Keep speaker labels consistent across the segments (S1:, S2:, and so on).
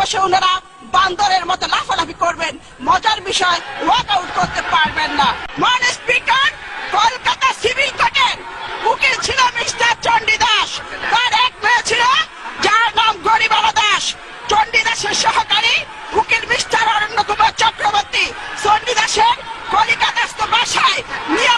S1: বসে ওনারা বান্দরের মতো লাফালাফি করবেন, মজার বিষয় ওয়াক আউট করতে পারবেন না। মান স্পিকার, কলকাতা সিভিল কোর্টের উকিল ছিল মিস্টার চণ্ডীদাস তার এক মেয়ে ছিল, যার নাম গরিবালা দাস। চণ্ডীদাসের সহকারী উকিল মিস্টার অরণ্য কুমার চক্রবর্তী। চণ্ডীদাসের কলিকাতাস্থ বাসায় নিয়মিত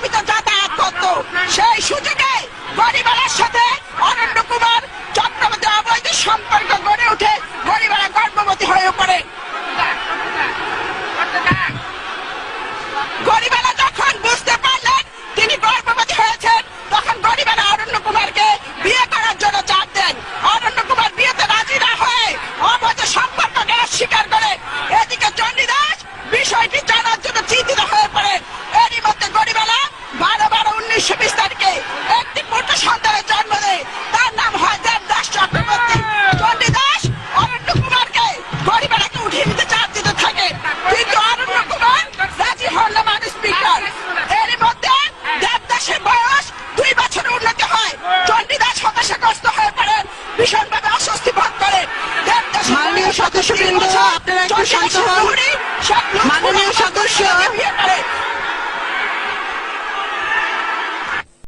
S1: উনিশশো বিশ তারিখে একটি পুত্র সন্তানের জন্ম দেয়। তার নাম হয় দেবদাস চক্রবর্তী। চণ্ডীদাস অরণ্য কুমারকে গরিবেলাকে উঠিয়ে নিতে চাপ দিতে থাকে। কিন্তু অরণ্য কুমার রাজি হন না মানুষ স্পিকার এর মধ্যে দেবদাসের বয়স দুই বছরের উন্নতি হয়। চণ্ডীদাস হতাশাগ্রস্ত হয়ে পড়েন ভীষণভাবে অস্বস্তি বোধ করেন দেবদাস
S2: মাননীয় সদস্যবৃন্দ, আপনারা একটু শান্ত হন। মাননীয় সদস্য।
S1: করে